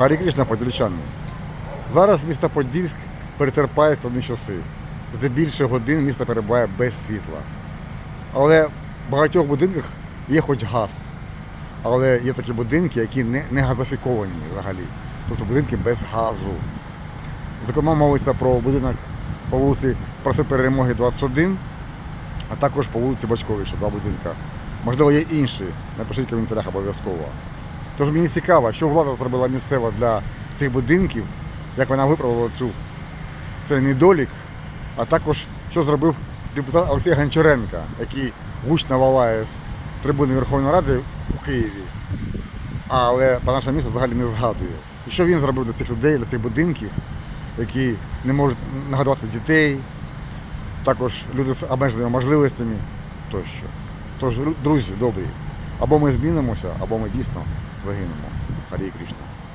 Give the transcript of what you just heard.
Харі Кришна подільчани. Зараз місто Подільськ перетерпає складні часи. Здебільшого годин місто перебуває без світла. Але в багатьох будинках є хоч газ. Але є такі будинки, які не, не газифіковані взагалі. Тобто будинки без газу. Зокрема, мовиться про будинок по вулиці Проси Перемоги 21, а також по вулиці Бачковій, що два будинка. Можливо, є інші. Напишіть в коментарях обов'язково. Тож мені цікаво, що влада зробила місцева для цих будинків, як вона виправила цю, цей недолік, а також що зробив депутат Олексій Гончаренко, який гучно валає з трибуни Верховної Ради у Києві, але про наше місто взагалі не згадує. І що він зробив для цих людей, для цих будинків, які не можуть нагодувати дітей, також люди з обмеженими можливостями тощо. Тож, друзі, добрі, або ми змінимося, або ми дійсно загинемо. Харі Кришна.